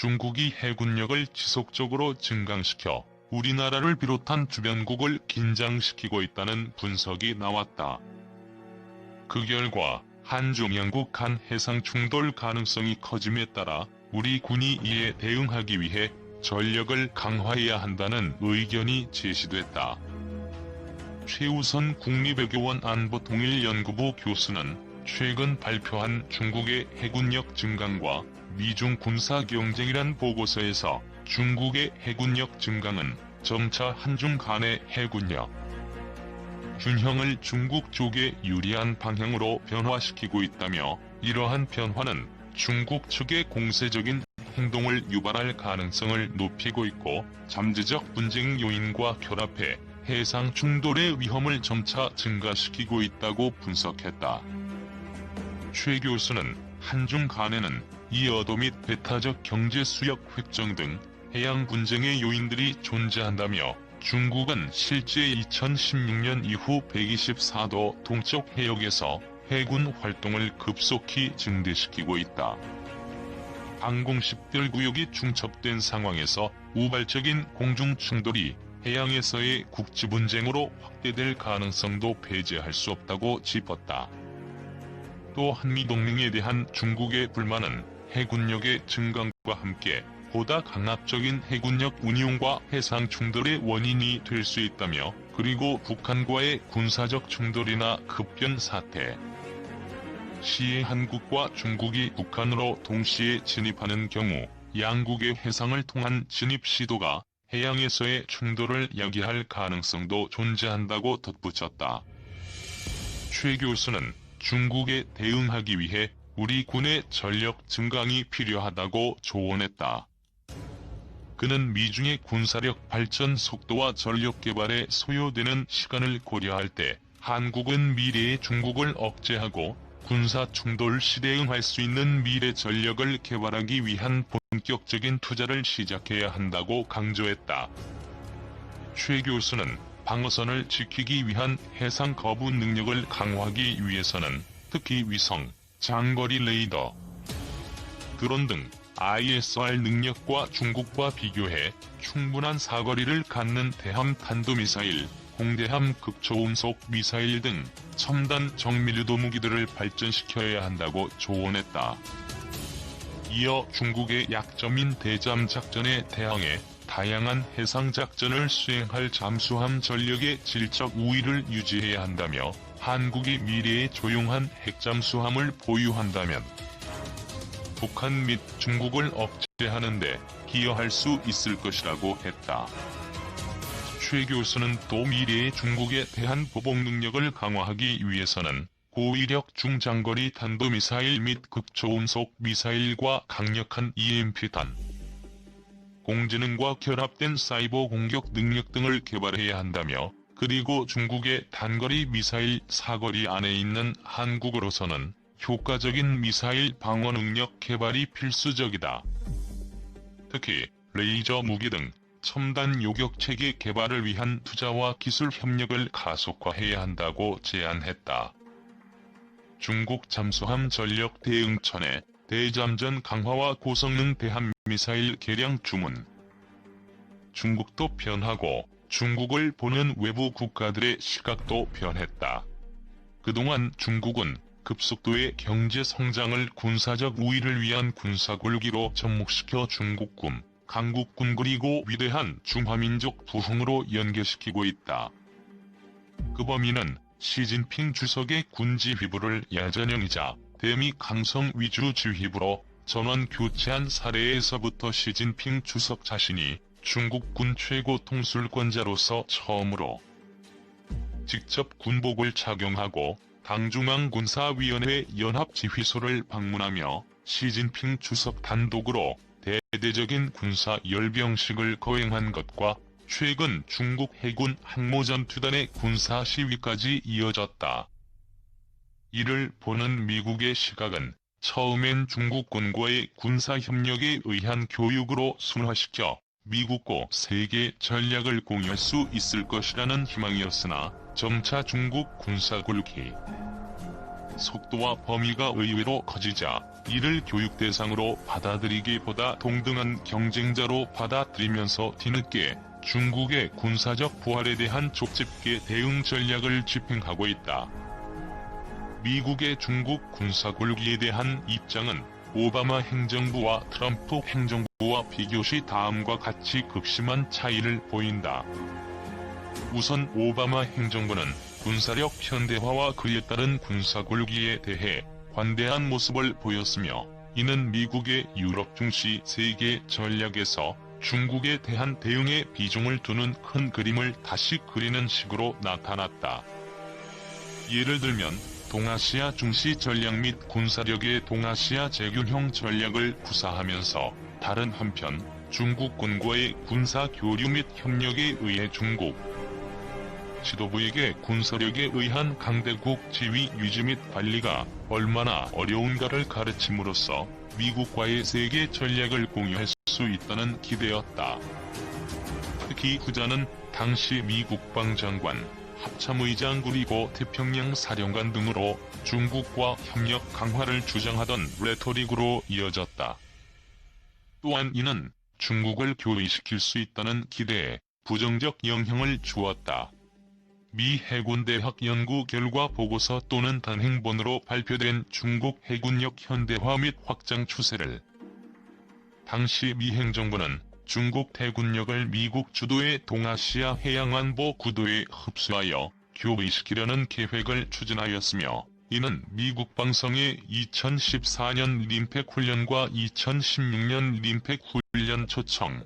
중국이 해군력을 지속적으로 증강시켜 우리나라를 비롯한 주변국을 긴장시키고 있다는 분석이 나왔다. 그 결과 한중 양국 간 해상 충돌 가능성이 커짐에 따라 우리 군이 이에 대응하기 위해 전력을 강화해야 한다는 의견이 제시됐다. 최우선 국립외교원 안보통일연구부 교수는 최근 발표한 중국의 해군력 증강과 미중 군사 경쟁이란 보고서에서 중국의 해군력 증강은 점차 한중 간의 해군력 균형을 중국 쪽에 유리한 방향으로 변화시키고 있다며 이러한 변화는 중국 측의 공세적인 행동을 유발할 가능성을 높이고 있고 잠재적 분쟁 요인과 결합해 해상 충돌의 위험을 점차 증가시키고 있다고 분석했다. 최 교수는 한중 간에는 이 어도 및 배타적 경제 수역 획정 등 해양 분쟁의 요인들이 존재한다며 중국은 실제 2016년 이후 124도 동쪽 해역에서 해군 활동을 급속히 증대시키고 있다. 항공 식별 구역이 중첩된 상황에서 우발적인 공중 충돌이 해양에서의 국지 분쟁으로 확대될 가능성도 배제할 수 없다고 짚었다. 또 한미 동맹에 대한 중국의 불만은 해군력의 증강과 함께 보다 강압적인 해군력 운용과 해상 충돌의 원인이 될 수 있다며 그리고 북한과의 군사적 충돌이나 급변 사태 시에 한국과 중국이 북한으로 동시에 진입하는 경우 양국의 해상을 통한 진입 시도가 해양에서의 충돌을 야기할 가능성도 존재한다고 덧붙였다. 최 교수는 중국에 대응하기 위해 우리 군의 전력 증강이 필요하다고 조언했다. 그는 미중의 군사력 발전 속도와 전력 개발에 소요되는 시간을 고려할 때 한국은 미래의 중국을 억제하고 군사 충돌 시대에 응할 수 있는 미래 전력을 개발하기 위한 본격적인 투자를 시작해야 한다고 강조했다. 최 교수는 방어선을 지키기 위한 해상 거부 능력을 강화하기 위해서는 특히 위성, 장거리 레이더, 드론 등 ISR 능력과 중국과 비교해 충분한 사거리를 갖는 대함 탄도미사일, 공대함 극초음속 미사일 등 첨단 정밀유도 무기들을 발전시켜야 한다고 조언했다. 이어 중국의 약점인 대잠 작전에 대항해 다양한 해상 작전을 수행할 잠수함 전력의 질적 우위를 유지해야 한다며 한국이 미래에 조용한 핵잠수함을 보유한다면 북한 및 중국을 억제하는 데 기여할 수 있을 것이라고 했다. 최 교수는 또 미래의 중국에 대한 보복 능력을 강화하기 위해서는 고위력 중장거리 탄도미사일 및 극초음속 미사일과 강력한 EMP탄, 공지능과 결합된 사이버 공격 능력 등을 개발해야 한다며 그리고 중국의 단거리 미사일 사거리 안에 있는 한국으로서는 효과적인 미사일 방어 능력 개발이 필수적이다. 특히 레이저 무기 등 첨단 요격 체계 개발을 위한 투자와 기술 협력을 가속화해야 한다고 제안했다. 중국 잠수함 전력 대응천의 대잠전 강화와 고성능 대함 미사일 개량 주문 중국도 변하고 중국을 보는 외부 국가들의 시각도 변했다. 그동안 중국은 급속도의 경제 성장을 군사적 우위를 위한 군사굴기로 접목시켜 중국군, 강국군 그리고 위대한 중화민족 부흥으로 연계시키고 있다. 그 범위는 시진핑 주석의 군지 휘부를 야전형이자 대미 강성 위주 지휘부로 전원 교체한 사례에서부터 시진핑 주석 자신이 중국군 최고 통술권자로서 처음으로 직접 군복을 착용하고 당중앙군사위원회 연합지휘소를 방문하며 시진핑 주석 단독으로 대대적인 군사 열병식을 거행한 것과 최근 중국 해군 항모전투단의 군사 시위까지 이어졌다. 이를 보는 미국의 시각은 처음엔 중국군과의 군사협력에 의한 교육으로 순화시켜 미국과 세계 전략을 공유할 수 있을 것이라는 희망이었으나 점차 중국 군사 굴기 속도와 범위가 의외로 커지자 이를 교육 대상으로 받아들이기보다 동등한 경쟁자로 받아들이면서 뒤늦게 중국의 군사적 부활에 대한 족집게 대응 전략을 집행하고 있다. 미국의 중국 군사 굴기에 대한 입장은 오바마 행정부와 트럼프 행정부와 비교시 다음과 같이 극심한 차이를 보인다. 우선 오바마 행정부는 군사력 현대화와 그에 따른 군사 굴기에 대해 관대한 모습을 보였으며 이는 미국의 유럽 중시 세계 전략에서 중국에 대한 대응에 비중을 두는 큰 그림을 다시 그리는 식으로 나타났다. 예를 들면 동아시아 중시 전략 및 군사력의 동아시아 재균형 전략을 구사하면서 다른 한편 중국군과의 군사 교류 및 협력에 의해 중국 지도부에게 군사력에 의한 강대국 지위 유지 및 관리가 얼마나 어려운가를 가르침으로써 미국과의 세계 전략을 공유할 수 있다는 기대였다. 특히 후자는 당시 미 국방장관, 합참의장 그리고 태평양 사령관 등으로 중국과 협력 강화를 주장하던 레토릭으로 이어졌다. 또한 이는 중국을 교의시킬 수 있다는 기대에 부정적 영향을 주었다. 미 해군대학 연구 결과 보고서 또는 단행본으로 발표된 중국 해군력 현대화 및 확장 추세를 당시 미 행정부는 중국 대군력을 미국 주도의 동아시아 해양안보 구도에 흡수하여 교의시키려는 계획을 추진하였으며 이는 미국 방송의 2014년 림팩 훈련과 2016년 림팩 훈련 초청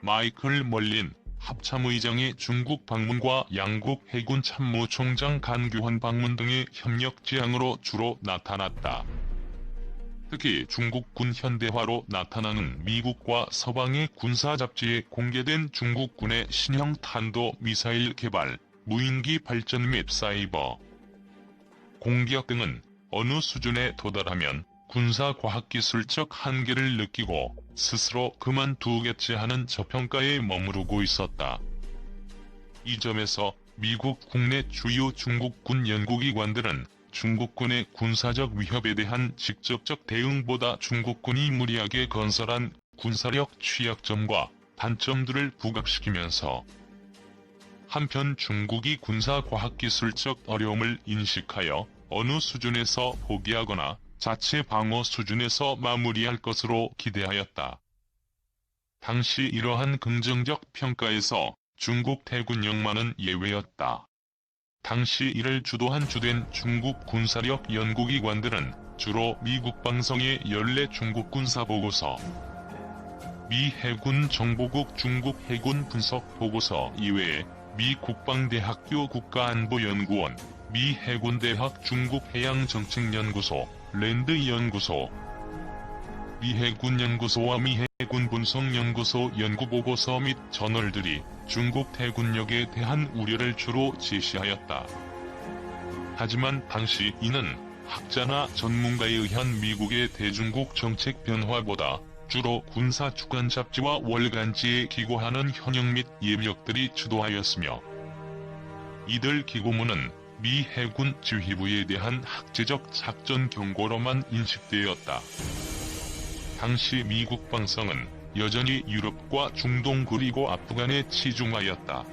마이클 멀린 합참의장의 중국 방문과 양국 해군 참모총장 간규환 방문 등의 협력 지향으로 주로 나타났다. 특히 중국군 현대화로 나타나는 미국과 서방의 군사 잡지에 공개된 중국군의 신형 탄도 미사일 개발, 무인기 발전 및 사이버 공격 등은 어느 수준에 도달하면 군사과학기술적 한계를 느끼고 스스로 그만두겠지 하는 저평가에 머무르고 있었다. 이 점에서 미국 국내 주요 중국군 연구기관들은 중국군의 군사적 위협에 대한 직접적 대응보다 중국군이 무리하게 건설한 군사력 취약점과 단점들을 부각시키면서 한편 중국이 군사과학기술적 어려움을 인식하여 어느 수준에서 포기하거나 자체 방어 수준에서 마무리할 것으로 기대하였다. 당시 이러한 긍정적 평가에서 중국 대군력만은 예외였다. 당시 이를 주도한 주된 중국 군사력 연구기관들은 주로 미국 방송의 연례 중국 군사 보고서, 미 해군 정보국 중국 해군 분석 보고서 이외에 미 국방대학교 국가안보연구원, 미 해군대학 중국 해양정책연구소, 랜드연구소, 미 해군연구소와 미 해 군분석연구소 연구보고서 및 저널들이 중국 대군력에 대한 우려를 주로 제시하였다. 하지만 당시 이는 학자나 전문가에 의한 미국의 대중국 정책 변화보다 주로 군사 주간 잡지와 월간지에 기고하는 현역 및 예력들이 주도하였으며 이들 기고문은 미 해군 지휘부에 대한 학제적 작전 경고로만 인식되었다. 당시 미국 방송은 여전히 유럽과 중동 그리고 아프간에 치중하였다.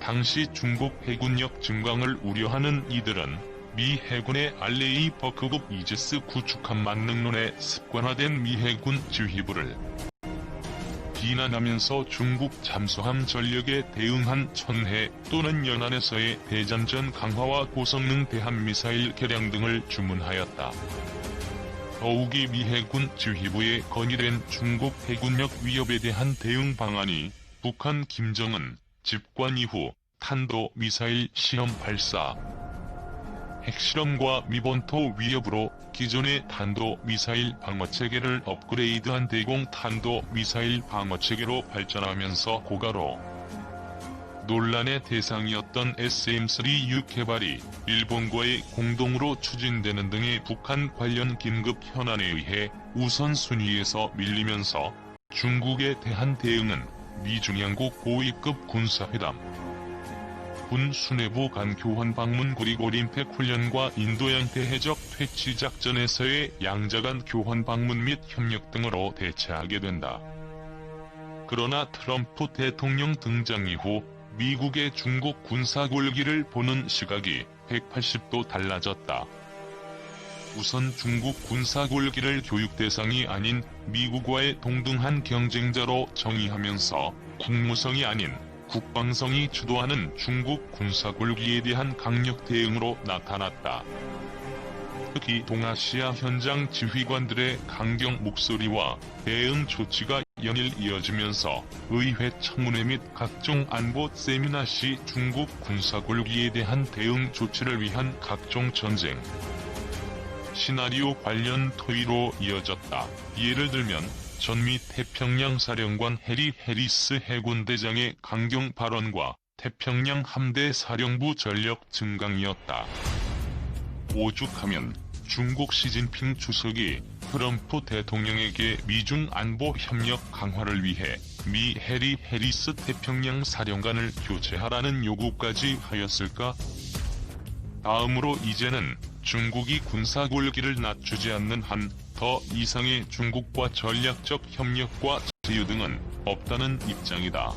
당시 중국 해군력 증강을 우려하는 이들은 미 해군의 알레이 버크급 이지스 구축함 만능론에 습관화된 미 해군 지휘부를 비난하면서 중국 잠수함 전력에 대응한 천해 또는 연안에서의 대전전 강화와 고성능 대한미사일 개량 등을 주문하였다. 더욱이 미 해군 지휘부에 건의된 중국 해군력 위협에 대한 대응 방안이 북한 김정은 집권 이후 탄도 미사일 시험 발사, 핵실험과 미본토 위협으로 기존의 탄도 미사일 방어 체계를 업그레이드한 대공 탄도 미사일 방어 체계로 발전하면서 고가로 논란의 대상이었던 SM-3U 개발이 일본과의 공동으로 추진되는 등의 북한 관련 긴급 현안에 의해 우선순위에서 밀리면서 중국에 대한 대응은 미중 양국 고위급 군사회담, 군 수뇌부 간 교환 방문 그리고 림팩 훈련과 인도양 대해적 퇴치 작전에서의 양자 간 교환 방문 및 협력 등으로 대체하게 된다. 그러나 트럼프 대통령 등장 이후 미국의 중국 군사 굴기를 보는 시각이 180도 달라졌다. 우선 중국 군사 굴기를 교육 대상이 아닌 미국과의 동등한 경쟁자로 정의하면서 국무성이 아닌 국방성이 주도하는 중국 군사 굴기에 대한 강력 대응으로 나타났다. 특히 동아시아 현장 지휘관들의 강경 목소리와 대응 조치가 연일 이어지면서 의회 청문회 및 각종 안보 세미나 시 중국 군사 굴기에 대한 대응 조치를 위한 각종 전쟁 시나리오 관련 토의로 이어졌다. 예를 들면 전미 태평양 사령관 해리 해리스 해군대장의 강경 발언과 태평양 함대 사령부 전력 증강이었다. 오죽하면 중국 시진핑 주석이 트럼프 대통령에게 미중 안보 협력 강화를 위해 미 해리 해리스 태평양 사령관을 교체하라는 요구까지 하였을까? 다음으로 이제는 중국이 군사 굴기를 낮추지 않는 한 더 이상의 중국과 전략적 협력과 제휴 등은 없다는 입장이다.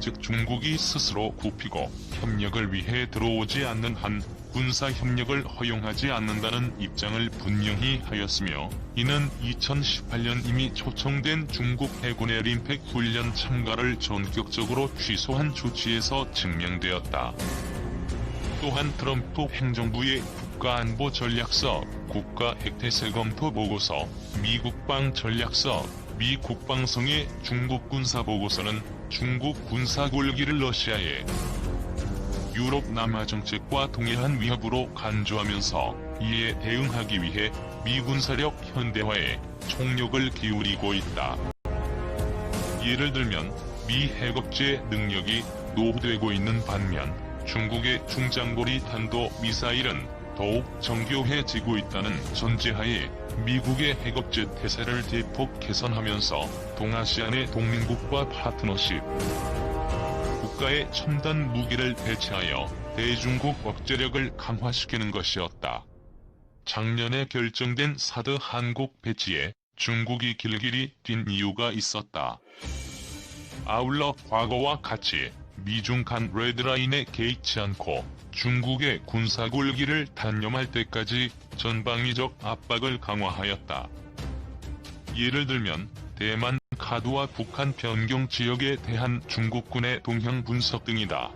즉 중국이 스스로 굽히고 협력을 위해 들어오지 않는 한 군사 협력을 허용하지 않는다는 입장을 분명히 하였으며 이는 2018년 이미 초청된 중국 해군의 림팩 훈련 참가를 전격적으로 취소한 조치에서 증명되었다. 또한 트럼프 행정부의 국가안보 전략서, 국가 핵태세 검토 보고서, 미국방 전략서, 미 국방성의 중국 군사 보고서는 중국 군사 굴기를 러시아에 유럽 남하 정책과 동일한 위협으로 간주하면서 이에 대응하기 위해 미 군 사력 현대화에 총력을 기울이고 있다. 예를 들면 미 해급제 능력이 노후되고 있는 반면 중국의 중장거리 탄도 미사일은 더욱 정교해지고 있다는 전제하에 미국의 해급제 태세를 대폭 개선하면서 동아시아 내 동맹국과 파트너십, 국가의 첨단 무기를 배치하여 대중국 억제력을 강화시키는 것이었다. 작년에 결정된 사드 한국 배치에 중국이 길길이 뛴 이유가 있었다. 아울러 과거와 같이 미중 간 레드라인에 개의치 않고 중국의 군사 굴기를 단념할 때까지 전방위적 압박을 강화하였다. 예를 들면 대만 카드와 북한 변경 지역에 대한 중국군의 동향 분석 등이다.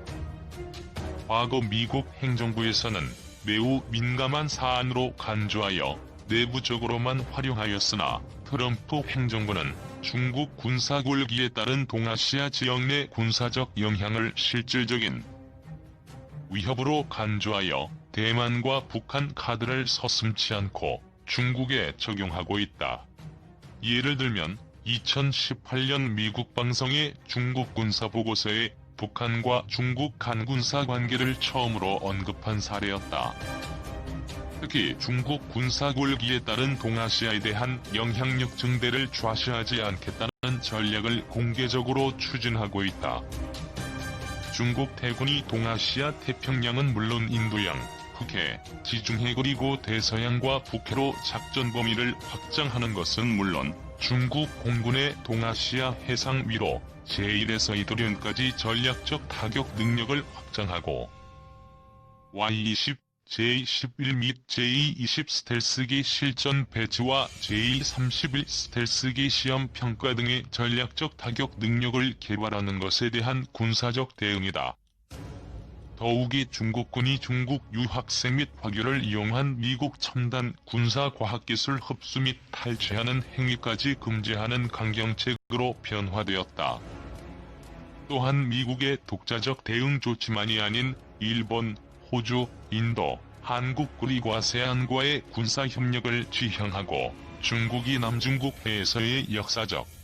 과거 미국 행정부에서는 매우 민감한 사안으로 간주하여 내부적으로만 활용하였으나 트럼프 행정부는 중국 군사 굴기에 따른 동아시아 지역 내 군사적 영향을 실질적인 위협으로 간주하여 대만과 북한 카드를 서슴치 않고 중국에 적용하고 있다. 예를 들면 2018년 미국 방송의 중국 군사 보고서에 북한과 중국 간 군사 관계를 처음으로 언급한 사례였다. 특히 중국 군사 굴기에 따른 동아시아에 대한 영향력 증대를 좌시하지 않겠다는 전략을 공개적으로 추진하고 있다. 중국 대군이 동아시아 태평양은 물론 인도양, 북해, 지중해 그리고 대서양과 북해로 작전 범위를 확장하는 것은 물론 중국 공군의 동아시아 해상 위로 제1에서 이도련까지 전략적 타격 능력을 확장하고 Y-20, J-11 및 J-20 스텔스기 실전 배치와 J-31 스텔스기 시험 평가 등의 전략적 타격 능력을 개발하는 것에 대한 군사적 대응이다. 더욱이 중국군이 중국 유학생 및 화교를 이용한 미국 첨단 군사과학기술 흡수 및 탈취하는 행위까지 금지하는 강경책으로 변화되었다. 또한 미국의 독자적 대응 조치만이 아닌 일본, 호주, 인도, 한국 그리고 아세안과의 군사 협력을 지향하고 중국이 남중국 해에서의 역사적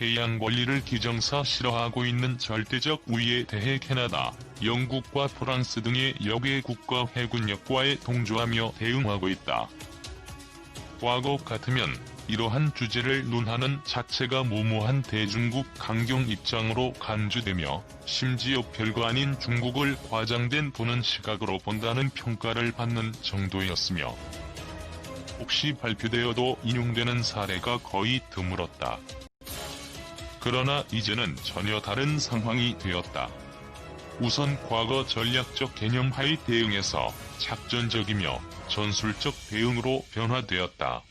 해양 권리를 기정사 실어하고 있는 절대적 우위에 대해 캐나다, 영국과 프랑스 등의 여개 국가 해군력과의 동조하며 대응하고 있다. 과거 같으면 이러한 주제를 논하는 자체가 모모한 대중국 강경 입장으로 간주되며 심지어 별거 아닌 중국을 과장된 보는 시각으로 본다는 평가를 받는 정도였으며 혹시 발표되어도 인용되는 사례가 거의 드물었다. 그러나 이제는 전혀 다른 상황이 되었다. 우선 과거 전략적 개념 하의 대응에서 작전적이며 전술적 대응으로 변화되었다.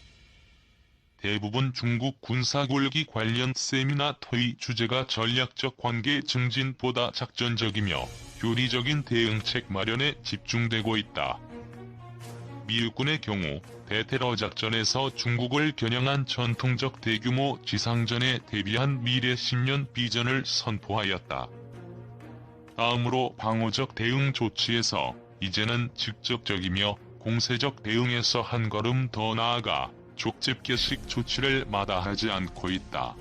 대부분 중국 군사골기 관련 세미나 토의 주제가 전략적 관계 증진보다 작전적이며 교리적인 대응책 마련에 집중되고 있다. 미국군의 경우 대테러 작전에서 중국을 겨냥한 전통적 대규모 지상전에 대비한 미래 10년 비전을 선포하였다. 다음으로 방어적 대응 조치에서 이제는 직접적이며 공세적 대응에서 한 걸음 더 나아가 족집게식 조치를 마다하지 않고 있다.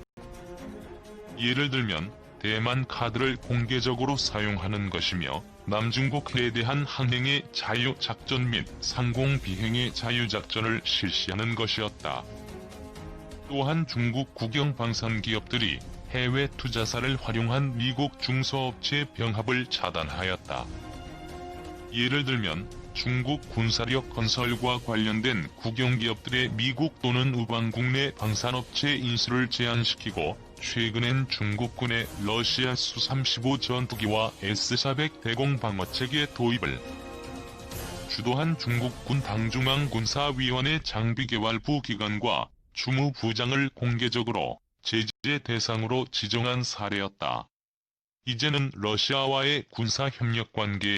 예를 들면 대만 카드를 공개적으로 사용하는 것이며 남중국해에 대한 항행의 자유작전 및 상공비행의 자유작전을 실시하는 것이었다. 또한 중국 국영 방산 기업들이 해외 투자사를 활용한 미국 중소업체 병합을 차단하였다. 예를 들면 중국 군사력 건설과 관련된 국영기업들의 미국 또는 우방 국 내 방산업체 인수를 제한시키고 최근엔 중국군의 러시아 수-35 전투기와 S-400 대공 방어 체계 도입을 주도한 중국군 당중앙군사위원회 장비개발부 기관과 주무 부장을 공개적으로 제재 대상으로 지정한 사례였다. 이제는 러시아와의 군사협력 관계에